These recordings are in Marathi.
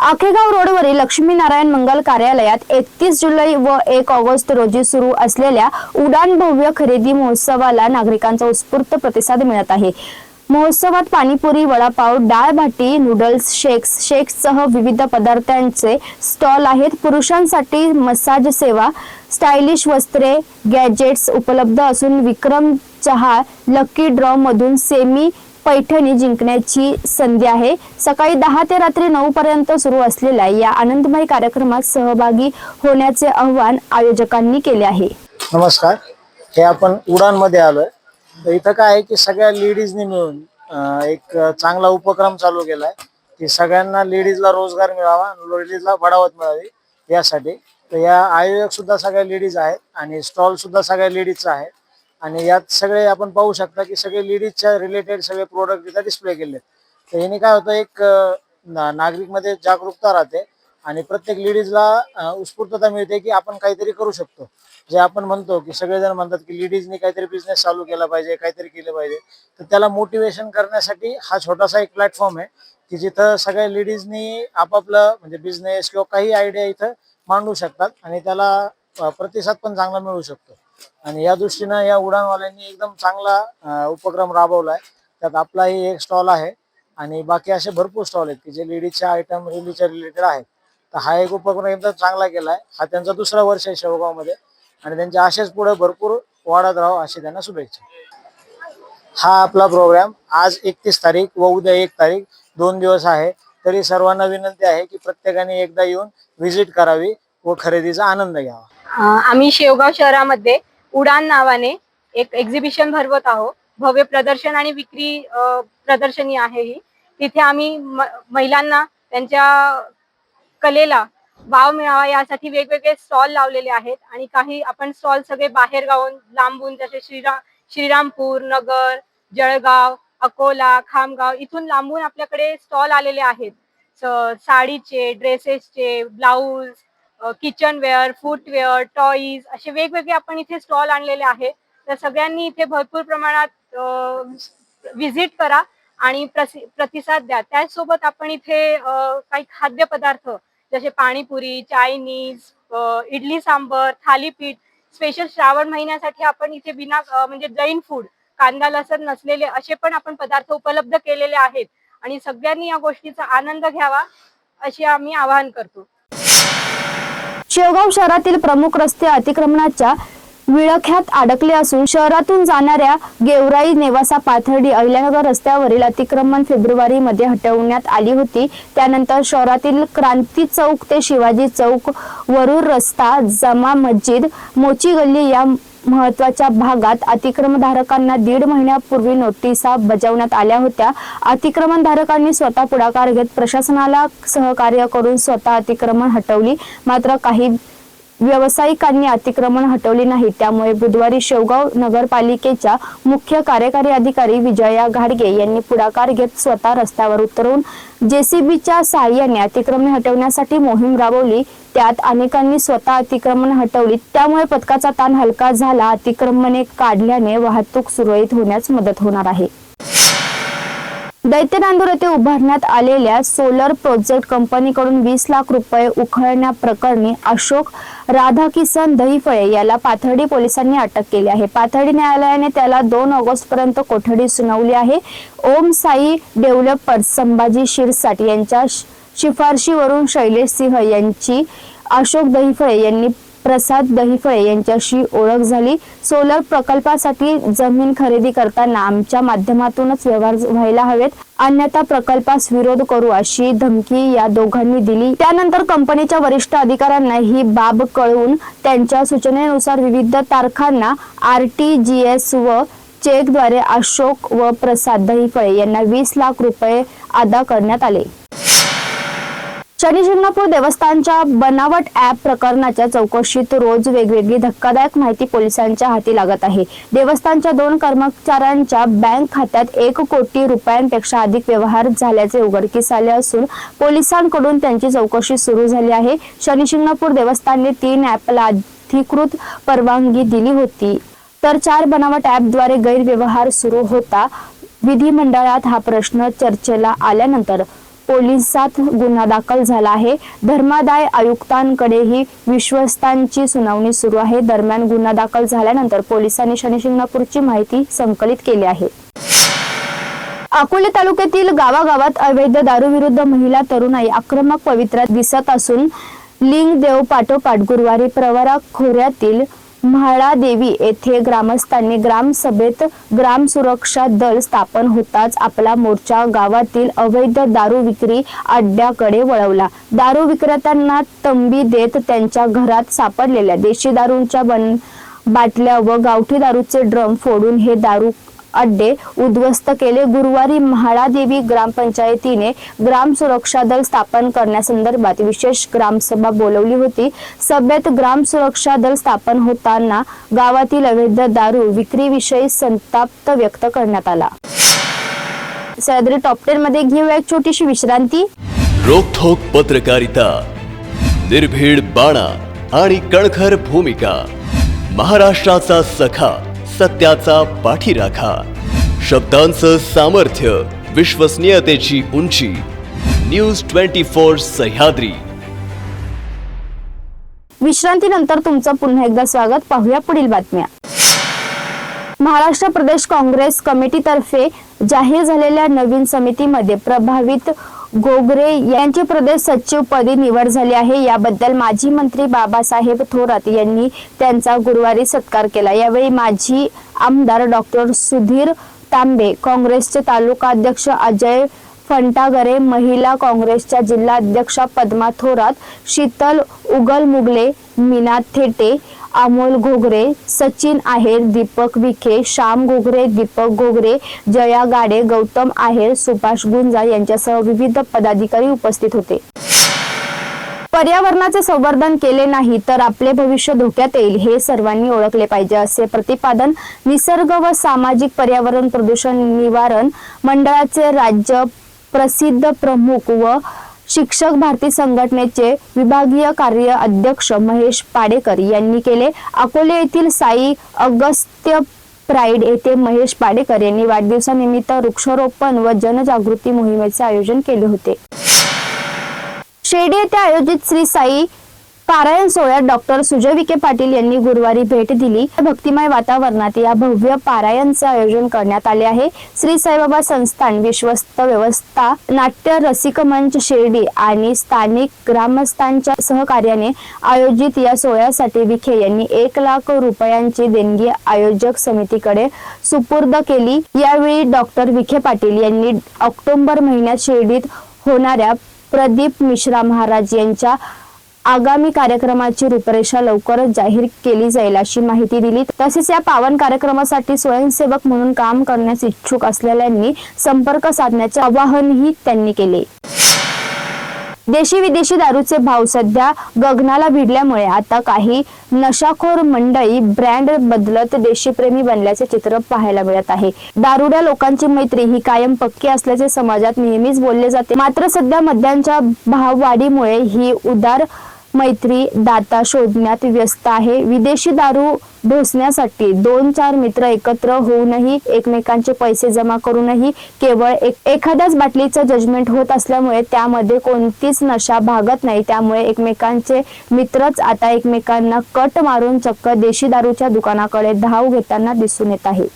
आखेगाव रोडवरील लक्ष्मीनारायण मंगल कार्यालयात एकतीस जुलै व एक ऑगस्ट रोजी सुरू असलेल्या उडान भव्य खरेदी महोत्सवाला नागरिकांचा उत्स्फूर्त प्रतिसाद मिळत आहे. महोत्सवात पाणीपुरी वडापाव डाळ भाटी नूडल्स शेक्स शेक्ससह विविध पदार्थांचे स्टॉल आहेत. पुरुषांसाठी मसाज सेवा स्टायलिश वस्त्रे गॅजेट्स उपलब्ध असून विक्रम चहा लकी ड्रॉ मधून सेमी पैठणी जिंकण्याची संधी आहे. सकाळी दहा ते रात्री नऊ पर्यंत सुरू असलेल्या या आनंदमय कार्यक्रमात सहभागी होण्याचे आवाहन आयोजकांनी केले आहे. नमस्कार. हे आपण उडानमध्ये आलोय. तर इथं काय आहे की सगळ्या लेडीजनी मिळून एक चांगला उपक्रम चालू केलाय. की सगळ्यांना लेडीजला रोजगार मिळावा लेडीजला बढावत मिळावी यासाठी. तर या आयोजक सुद्धा सगळ्या लेडीज आहेत आणि स्टॉल सुद्धा सगळ्या लेडीजचा आहे. आणि यात सगळे आपण पाहू शकता की सगळे लेडीजच्या रिलेटेड सगळे प्रोडक्ट इथं डिस्प्ले केले तर ह्याने काय होतं एक ना- नागरिकमध्ये जागरूकता राहते आणि प्रत्येक लेडीजला उत्स्फूर्तता मिळते की आपण काहीतरी करू शकतो. जे आपण म्हणतो की सगळेजण म्हणतात की लेडीजनी काहीतरी बिझनेस चालू केला पाहिजे काहीतरी केलं पाहिजे. तर त्याला मोटिवेशन करण्यासाठी हा छोटासा एक प्लॅटफॉर्म आहे की जिथं सगळ्या लेडीजनी आपापलं म्हणजे बिझनेस किंवा काही आयडिया इथं मांडू शकतात आणि त्याला प्रतिसाद पण चांगला मिळू शकतो. आणि या दृष्टीनं या उडानवाल्यांनी एकदम चांगला उपक्रम राबवलाय. त्यात आपलाही एक स्टॉल आहे आणि बाकी असे भरपूर स्टॉल आहेत की जे लेडीजचे आयटम रेलीच्या रिलेटेड आहेत. तर हा एक उपक्रम एकदम चांगला केलाय. हा त्यांचा दुसरा वर्ष आहे शेवगावमध्ये आणि त्यांच्या असेच पुढे भरपूर वाढत राहावं अशी त्यांना शुभेच्छा. हा आपला प्रोग्राम आज एकतीस तारीख व उद्या एक तारीख दोन दिवस आहे. तरी सर्वांना विनंती आहे की प्रत्येकाने एकदा येऊन व्हिजिट करावी व खरेदीचा आनंद घ्यावा. आम्ही शेवगाव शहरामध्ये उडान नावाने एक एक्झिबिशन भरवत आहोत. भव्य प्रदर्शन आणि विक्री प्रदर्शनी आहे ही. तिथे आम्ही महिलांना त्यांच्या कलेला वाव मिळावा यासाठी वेगवेगळे स्टॉल लावलेले आहेत आणि काही आपण स्टॉल सगळे बाहेर गावून लांबून जसे श्रीरा श्रीरामपूर नगर जळगाव अकोला खामगाव इथून लांबून आपल्याकडे स्टॉल आलेले आहेत. साडीचे ड्रेसेसचे ब्लाऊज किचनवेअर फुटवेअर टॉईज असे वेगवेगळे आपण इथे स्टॉल आणलेले आहे तर सगळ्यांनी इथे भरपूर प्रमाणात व्हिजिट करा आणि प्रसि- प्रतिसाद द्या. त्याचसोबत आपण इथे काही खाद्यपदार्थ जसे पाणीपुरी चायनीज इडली सांबर थालीपीठ स्पेशल श्रावण महिन्यासाठी आपण इथे बिना म्हणजे जैन फूड कांदा लसण नसलेले असे पण आपण पदार्थ उपलब्ध केलेले आहेत. आणि सगळ्यांनी या गोष्टीचा आनंद घ्यावा अशी आम्ही आवाहन करतो. शेवगाव शहरातील प्रमुख रस्ते अतिक्रमणाच्या विळख्यात अडकले असून शहरातून जाणाऱ्या गेवराई नेवासा पाथर्डी अहिल्यानगर रस्त्यावरील अतिक्रमण फेब्रुवारी मध्ये हटवण्यात आली होती. त्यानंतर शहरातील क्रांती चौक ते शिवाजी चौक वरूर रस्ता जमा मस्जिद मोची गल्ली या महत्त्वाच्या भागात अतिक्रमणधारकांना दीड महिन्यापूर्वी नोटिसा बजावण्यात आल्या होत्या. अतिक्रमणधारकांनी स्वतः पुढाकार घेत प्रशासनाला सहकार्य करून स्वतः अतिक्रमण हटवली. मात्र काही व्यावसायिकांनी अतिक्रमण हटवले नाही. त्यामुळे बुधवारी शेवगाव नगरपालिकेच्या मुख्य कार्यकारी अधिकारी विजया घाडगे यांनी पुढाकार घेत स्वतः रस्त्यावर उतरवून जेसीबीच्या सहाय्याने अतिक्रमण हटवण्यासाठी मोहीम राबवली. त्यात अनेकांनी स्वतः अतिक्रमण हटवली. त्यामुळे पथकाचा ताण हलका झाला. अतिक्रमणे काढल्याने वाहतूक सुरळीत होण्यास मदत होणार आहे. दैत्यनांदूर येथे उभारण्यात आलेल्या सोलर प्रोजेक्ट कंपनीकडून वीस लाख रुपये उखळण्याप्रकरणी अशोक राधाकिसन दहीफळे याला पाथर्डी पोलिसांनी अटक केली आहे. पाथर्डी न्यायालयाने त्याला दोन ऑगस्ट पर्यंत कोठडी सुनावली आहे. ओम साई डेव्हलपर्स संभाजी शिरसाट यांच्या शिफारशीवरून शैलेश सिंह यांची अशोक दहीफळे यांनी प्रसाद दहीफळे यांच्याशी ओळख झाली. सोलर प्रकल्पासाठी जमीन खरेदी करताना आमच्या माध्यमातूनच व्यवहार व्हायला हवेत. अन्यथा प्रकल्पास विरोध करू अशी धमकी या दोघांनी दिली. त्यानंतर कंपनीच्या वरिष्ठ अधिकाऱ्यांना ही बाब कळवून त्यांच्या सूचनेनुसार विविध तारखांना आर टी जी एस व चेकद्वारे अशोक व प्रसाद दहीफळे यांना वीस लाख रुपये अदा करण्यात आले. शनिशिंगणापूर देवस्थानच्या बनावट ऍप प्रकरणाच्या चौकशीत रोज वेगवेगळी धक्कादायक माहिती पोलिसांच्या हाती लागत आहे. देवस्थानच्या दोन कर्मचाऱ्यांच्या बँक खात्यात एक कोटी रुपयांपेक्षा अधिक व्यवहार झाल्याचे उघडकीस आले असून पोलिसांकडून त्यांची चौकशी सुरू झाली आहे. शनिशिंगणापूर देवस्थानने तीन ऍपला अधिकृत परवानगी दिली होती. तर चार बनावट ऍपद्वारे गैरव्यवहार सुरू होता. विधिमंडळात हा प्रश्न चर्चेला आल्यानंतर पोलिसात गुन्हा दाखल झाला आहे. धर्मादाय आयुक्तांकडेही विश्वस्तांची सुनावणी सुरू आहे. दरम्यान गुन्हा दाखल झाल्यानंतर पोलिसांनी शनिशिंगणापूरची माहिती संकलित केली आहे. अकोले तालुक्यातील गावागावात अवैध दारूविरुद्ध महिला तरुणाई आक्रमक पवित्रात दिसत असून लिंगदेव पाठोपाठ गुरुवारी प्रवरा खोऱ्यातील म्हाळादेवी येथे ग्रामस्थांनी ग्रामसभेत ग्राम सुरक्षा दल स्थापन होताच आपला मोर्चा गावातील अवैध दारू विक्री अड्ड्याकडे वळवला. दारू विक्रेत्यांना तंबी देत त्यांच्या घरात सापडलेल्या देशी दारूंच्या बन बाटल्या व गावठी दारूचे ड्रम फोडून हे दारू अड्डे उद्ध्वस्त केले. गुरुवारी म्हाळादेवी ग्रामपंचायतीने ग्राम सुरक्षा दल स्थापन करण्यासंदर्भात विशेष ग्रामसभा बोलवली होती. सभेत ग्राम सुरक्षा दल स्थापन होताना गावातील अवैध दारू विक्रीविषयी संताप व्यक्त करण्यात आला. सह्याद्री टॉप टेन मध्ये घेऊया एक छोटीशी विश्रांती. रोखोक पत्रकारिता निर्भीड बाणा आणि कणखर भूमिका महाराष्ट्राचा सखा. सत्याचा पाठीराखा. शब्दांचं सामर्थ्य विश्वसनीयतेची उंची. News twenty four Sahyadri. विश्रांतीनंतर तुमचं पुन्हा एकदा स्वागत. पाहूया पुढील बातम्या. महाराष्ट्र प्रदेश काँग्रेस कमिटीतर्फे जाहीर झालेल्या नवीन समितीमध्ये प्रभावित गोगरे यांची प्रदेश सचिवपदी निवड झाली आहे. याबद्दल माजी मंत्री बाबासाहेब थोरात यांनी त्यांचा गुरुवारी सत्कार केला. यावेळी माजी आमदार डॉक्टर सुधीर तांबे काँग्रेसचे तालुका अध्यक्ष अजय फंटागरे महिला काँग्रेसच्या जिल्हा अध्यक्षा पद्मा थोरात शीतल उगल मुगले मीना थेटे अमोल घोगरे सचिन आहेर दीपक विखे श्याम घोगरे दीपक घोगरे जया गाडे गौतम आहेर सुभाष गुंजा यांच्यासह विविध पदाधिकारी उपस्थित होते. पर्यावरणाचे संवर्धन केले नाही तर आपले भविष्य धोक्यात येईल हे सर्वांनी ओळखले पाहिजे असे प्रतिपादन निसर्ग व सामाजिक पर्यावरण प्रदूषण निवारण मंडळाचे राज्य प्रसिद्ध प्रमुख व शिक्षक भारती संघटनेचे विभागीय कार्य अध्यक्ष महेश पाडेकर यांनी केले. अकोले येथील साई अगस्त्य प्राईड येथे महेश पाडेकर यांनी वाढदिवसानिमित्त वृक्षारोपण व जनजागृती मोहिमेचे आयोजन केले होते. शेडी येथे आयोजित श्री साई पारायण सोहळ्यात डॉक्टर सुजय विखे पाटील यांनी गुरुवारी भेट दिली. भक्तिमय वातावरणात या भव्य पारायणचे आयोजन करण्यात आले आहे. श्री साईबाबा संस्थान विश्वस्त व्यवस्था नाट्य रसिक मंच शिर्डी आणि स्थानिक ग्रामस्थांच्या सहकार्याने आयोजित या सोहळ्यासाठी विखे यांनी एक लाख रुपयांची देणगी आयोजक समितीकडे सुपूर्द केली. यावेळी डॉक्टर विखे पाटील यांनी ऑक्टोबर महिन्यात शिर्डीत होणाऱ्या प्रदीप मिश्रा महाराज यांच्या आगामी कार्यक्रमाची रूपरेषा लवकरच जाहीर केली जाईल अशी माहिती दिली तसेच या पावन कार्यक्रमासाठी स्वयंसेवक म्हणून काम करण्यास इच्छुक असलेल्यांनी संपर्क साधण्याचे आवाहनही त्यांनी केले. देशी विदेशी दारूचे भाव सध्या गगनाला भिडल्यामुळे आता काही नशाखोर मंडळी ब्रँड बदलत देशीप्रेमी बनल्याचे चित्र पाहायला मिळत आहे. दारुड्या लोकांची मैत्री ही कायम पक्की असल्याचे समाजात नेहमीच बोलले जाते. मात्र सध्या मद्यांच्या भाववाढीमुळे ही उदार मैत्री दाता शोधण्यात व्यस्त आहे. विदेशी दारू ढोसण्यासाठी दोन चार मित्र एकत्र होऊनही एकमेकांचे पैसे जमा करूनही केवळ एक एखाद्याच बाटलीचं जजमेंट होत असल्यामुळे त्यामध्ये कोणतीच नशा भागत नाही. त्यामुळे एकमेकांचे मित्रच आता एकमेकांना कट मारून चक्क देशी दारूच्या दुकानाकडे धाव घेताना दिसून येत आहे.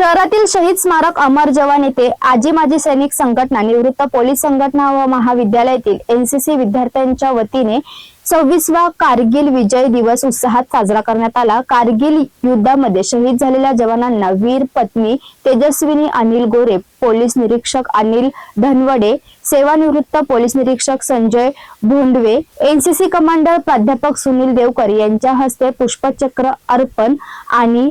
शहरातील शहीद स्मारक अमर जवान येथे आजी माजी सैनिक संघटना निवृत्त पोलीस संघटना व महाविद्यालयातील एनसीसी विद्यार्थ्यांच्या वतीने सव्वीसवा कारगिल विजय दिवस उत्साहात साजरा करण्यात आला. कारगिल युद्धामध्ये शहीद झालेल्या जवानांना वीर पत्नी तेजस्विनी अनिल गोरे पोलीस निरीक्षक अनिल धनवडे सेवानिवृत्त पोलीस निरीक्षक संजय भोंडवे एनसीसी कमांडर प्राध्यापक सुनील देवकर यांच्या हस्ते पुष्पचक्र अर्पण आणि